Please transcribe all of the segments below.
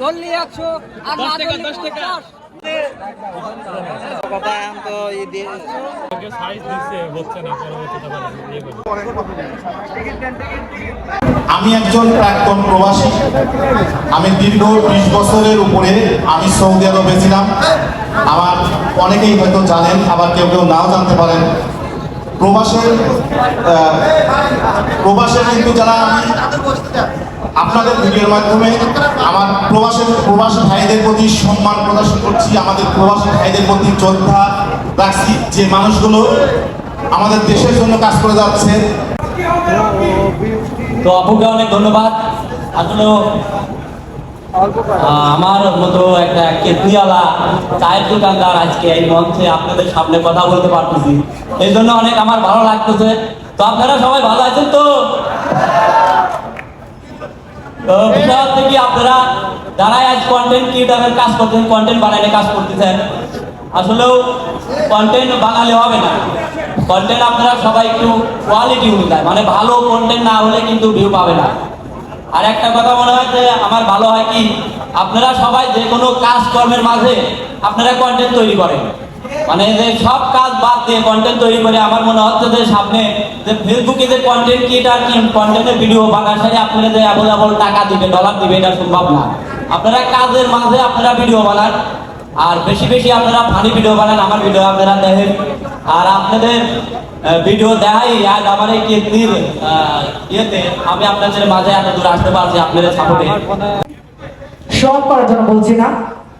ধরলি একশো আর দশ টাকা দশ সাইজ আমি একজন প্রাক্তন প্রবাসী। আমি দীর্ঘ বিশ বছরের উপরে আমি সৌদি আরবে ছিলাম আমার অনেকেই হয়তো জানেন, আবার কেউ কেউ নাও জানতে পারেন। প্রবাসের প্রবাসের কিন্তু যারা আমি আপনাদের ভিডিওর মাধ্যমে আমার প্রবাসের প্রবাসী ভাইদের প্রতি সম্মান প্রদর্শন করছি। আমাদের প্রবাসী ভাইদের প্রতি শ্রদ্ধা রাখছি। যে মানুষগুলো আমাদের দেশের জন্য কাজ করে যাচ্ছে। তো আপুকে অনেক ধন্যবাদ। আসলে আমার মতো একটা কেতনিওয়ালা চায়ের দোকানদার আজকে এই মঞ্চে আপনাদের সামনে কথা বলতে পারতেছি। এই জন্য অনেক আমার ভালো লাগতেছে। তো আপনারা সবাই ভালো আছেন তো? তো বিষয় হচ্ছে কি, আপনারা যারাই আজ কন্টেন্ট ক্রিয়েটারের কাজ করতেন কন্টেন্ট বানাইলে কাজ করতেছেন, আসলেও কন্টেন্ট বানালে হবে না। কন্টেন্ট আপনারা সবাই একটু কোয়ালিটি অনুযায়ী মানে ভালো কন্টেন্ট না হলে কিন্তু ভিউ পাবে না। আর একটা কথা মনে হয় যে, আমার ভালো হয় কি, আপনারা সবাই যে কোনো কাজ কর্মের মাঝে আপনারা কন্টেন্ট তৈরি করেন। মানে যে সব কাজ বাদ দিয়ে কন্টেন্ট তৈরি করে, আমার মনে হচ্ছে যে সামনে যে ফেসবুকে যে কন্টেন্ট ক্রিয়েটার কি কন্টেন্টের ভিডিও বানার সাথে আপনারা যে অ্যাভেলেবল টাকা দিবে ডলার দিবে, এটা সম্ভব না। আপনারা কাজের মাঝে আপনারা ভিডিও বানান, আর বেশি বেশি আপনারা ফানি ভিডিও বানান, আমার ভিডিও আপনারা দেখেন। আর আপনাদের ভিডিও দেখাই আজ আমার এই কিডনির ইয়েতে আমি আপনাদের মাঝে এত দূর আসতে পারছি, আপনাদের সাপোর্টে সব করার জন্য বলছি না,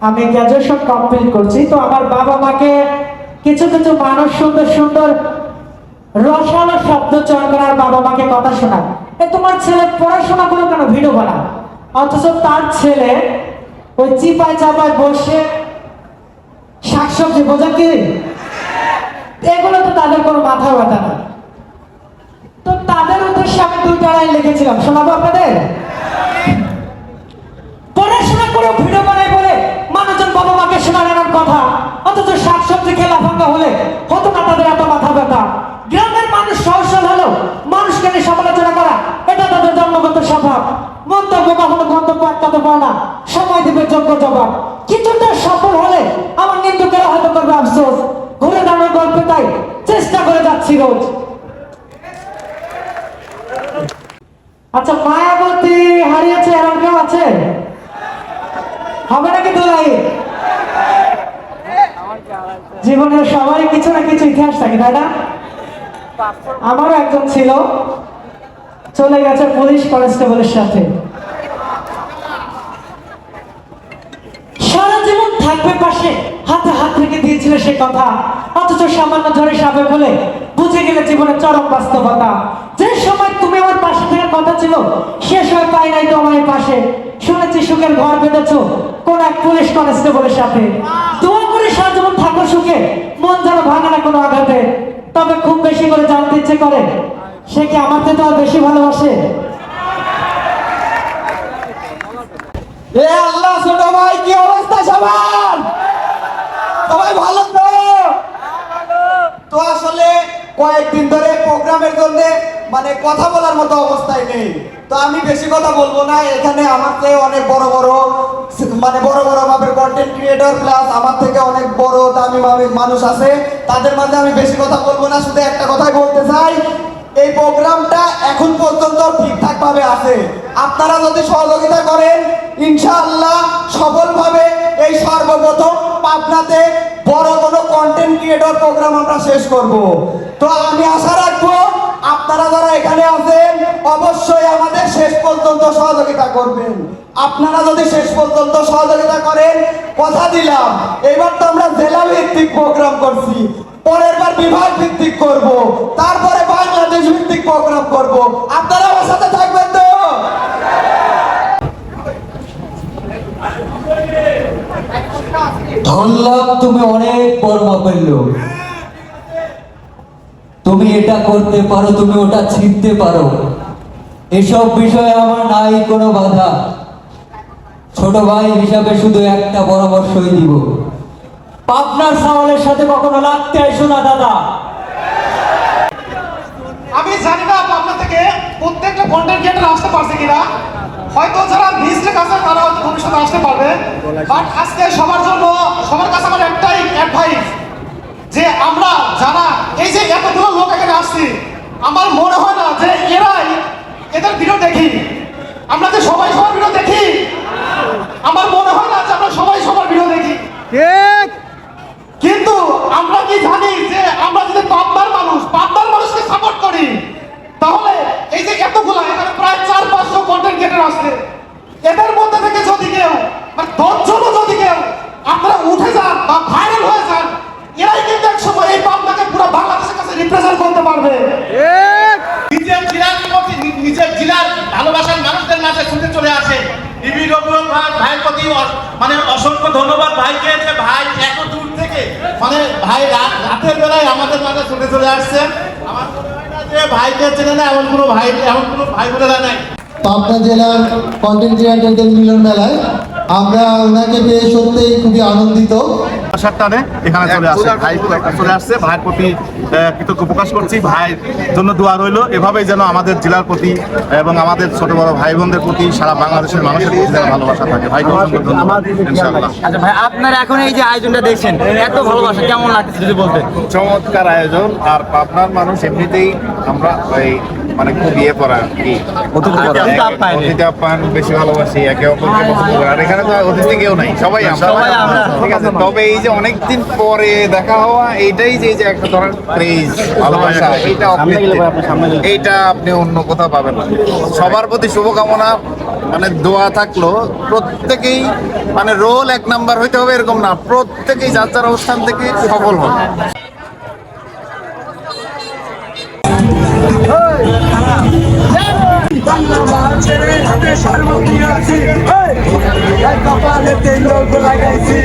আমি গ্র্যাজুয়েশন কমপ্লিট করছি, তো আমার বাবা মাকে কিছু কিছু মানুষ সুন্দর সুন্দর রসালো শব্দ চয়ন করার বাবা মাকে কথা শোনায়। এ তোমার ছেলে পড়াশোনা করে কেন, ভিডিও বানায় অথচ তার ছেলে ওই চিপায় চাপায় বসে শাকসবজি বোঝা কি? এগুলো তো তাদের কোনো মাথা ব্যথা না। তো তাদের উদ্দেশ্যে আমি দুইটা লাইন লিখেছিলাম, শোনাবো আপনাদের? পড়াশোনা করে, ভিডিও বানায় বলে মানুষজন বাবা মাকে শোনানোর কথা। অথচ শাকসবজি খেলা ভাঙ্গা হলে হতো না তাদের এত মাথা ব্যথা গ্রামের মানুষ সহসল হলো মানুষকে নিয়ে সমালোচনা করা এটা তাদের জন্মগত স্বভাব। মন্তব্য কখনো গন্তব্য আটকাতে না। সময় দিবে যোগ্য জবাব। কিছুটা সফল হলে আমার নিন্দুকেরা হয়তো করবে আফসোস। ঘুরে দাঁড়ানোর গল্পে তাই চেষ্টা করে যাচ্ছি রোজ। আচ্ছা মায়াবতী হারিয়েছে এরকম কেউ আছে? হবে নাকি দোলাই? জীবনের সবাই কিছু না কিছু ইতিহাস থাকে না? আমারও একজন ছিল। চলে গেছে পুলিশ কনস্টেবলের সাথে। সারা জীবন থাকবে পাশে, হাতে হাত রেখে দিয়েছিল সে কথা। অথচ সামান্য ঝড়ে সাবে বলে বুঝে গেলে জীবনের চরম বাস্তবতা। যে সময় তুমি আমার পাশে থাকার কথা ছিল, সে সময় পাই নাই তোমার পাশে। শুনেছি সুখের ঘর বেঁধেছো, কোন এক পুলিশ কনস্টেবলের সাথে। দোয়া করে সারা জীবন থাকো সুখে, মন যেন ভাঙে না কোনো আঘাতে। তবে খুব বেশি করে করে সে কি আমার থেকে আর বেশি ভালোবাসে? আল্লাহ, ছোট ভাই, কি অবস্থা সবার? সবাই ভালো তো? তো আসলে কয়েকদিন ধরে প্রোগ্রামের জন্য মানে কথা বলার মতো অবস্থায় নেই। তো আমি বেশি কথা বলব না, এখানে আমার থেকে অনেক বড় বড় মানে বড় বড় মাপের কন্টেন্ট ক্রিয়েটর প্লাস আমার থেকে অনেক বড় দামি মাপের মানুষ আছে, তাদের মাঝে আমি বেশি কথা বলব না, শুধু একটা কথাই বলতে চাই, এই প্রোগ্রামটা এখন পর্যন্ত ঠিকঠাক ভাবে আছে। আপনারা যদি সহযোগিতা করেন, ইনশাআল্লাহ সফলভাবে এই সর্বপ্রথম পাবনাতে বড় কোনো কন্টেন্ট ক্রিয়েটর প্রোগ্রাম আমরা শেষ করব। তো আমি আশা রাখব আপনারা যারা এখানে আছেন, অবশ্যই আমাদের শেষ পর্যন্ত সহযোগিতা করবেন। আপনারা যদি শেষ পর্যন্ত সহযোগিতা করেন, কথা দিলাম। এবার তো আমরা জেলা ভিত্তিক প্রোগ্রাম করছি। পরের বার বিভাগ ভিত্তিক করব। তারপরে বাংলাদেশ ভিত্তিক প্রোগ্রাম করব। আপনারা আমার সাথে থাকবেন তো? ধন্যবাদ, তুমি অনেক বড় মাপের তুমি এটা করতে পারো, তুমি ওটা ছিঁড়তে পারো। এসব বিষয়ে আমার নাই কোনো বাধা। ছোট ভাই হিসাবে শুধু একটা পরামর্শই দিব। পাবনার সাওয়ালের সাথে কখনো লাগতে আইসো না, দাদা। আমি জানি না আপনার থেকে প্রত্যেকটা কন্টেন্ট ক্রিয়েটার আসতে পারছে কিনা। হয়তো যারা মিস্টেক আছে তারা ভবিষ্যতে আসতে পারবে। বাট আজকে সবার জন্য, সবার কাছে আমার একটাই অ্যাডভাইস যে আমরা যারা এই যে এতগুলো লোক এখানে আসছি আমার মনে হয় না যে এরাই এদের ভিডিও দেখি। আমরা যে সবাই সবার ভিডিও দেখি আমার মনে হয় না যে আমরা সবাই সবার ভিডিও দেখি। কিন্তু আমরা কি জানি যে আমরা যদি পাবনার মানুষ পাবনার মানুষকে সাপোর্ট করি তাহলে এই যে এতগুলা এখানে প্রায় চার পাঁচশো কন্টেন্ট ক্রিয়েটার আসছে। এদের মধ্যে থেকে যদি কেউ মানে দশজনও যদি কেউ আপনারা উঠে যান বা ভাইরাল পারবে নিজের জেলার প্রতি নিজের জেলার ভালোবাসার মানুষদের মাঝে ছুটে চলে আসে। ডিবি রবিউল ভাই ভাইয়ের প্রতি মানে অসংখ্য ধন্যবাদ ভাইকে যে ভাই এত দূর থেকে মানে ভাই রাত রাতের বেলায় আমাদের মাঝে ছুটে চলে আসছে। আমার মনে হয় না যে ভাইকে চেনে না এমন কোনো ভাই এমন কোনো ভাই বোনেরা নাই। পাবনা জেলার কন্টেন্ট ক্রিয়েটরদের মিলন মেলায় আমরা ওনাকে পেয়ে সত্যিই খুবই আনন্দিত। আসার টানে এখানে চলে আসে। ভাই চলে আসছে। ভাইয়ের প্রতি কৃতজ্ঞ প্রকাশ করছি। ভাইয়ের জন্য দোয়া রইল। এভাবেই যেন আমাদের জেলার প্রতি এবং আমাদের ছোট বড় ভাই বোনদের প্রতি সারা বাংলাদেশের মানুষের প্রতি যেন ভালোবাসা থাকে। অসংখ্য ধন্যবাদ। ইনশাআল্লাহ। আচ্ছা ভাই আপনারা এখন এই যে আয়োজনটা দেখছেন এত ভালোবাসা কেমন লাগছে যদি বলতেন? চমৎকার আয়োজন। আর পাবনার মানুষ এমনিতেই আমরা ওই মানে খুব ইয়ে করা আর কি। অতিথি আপ্যায়ন। বেশি ভালোবাসি একে অপরকে পছন্দ করে আর এখানে তো অতিথি কেউ নাই সবাই আমরা। সবাই আমরা। ঠিক আছে তবে এই যে অনেকদিন পরে দেখা হওয়া এইটাই যে এই যে একটা ধরেন ক্রেজ ভালোবাসা এইটা। এইটা আপনি অন্য কোথাও পাবেন না। সবার প্রতি শুভকামনা মানে দোয়া থাকল। প্রত্যেকেই মানে রোল এক নাম্বার হইতে হবে এরকম না। প্রত্যেকেই যার যার অবস্থান থেকে সফল হবে সর্বপ্রিয় আছি। কপালে তেল লাগাইছি।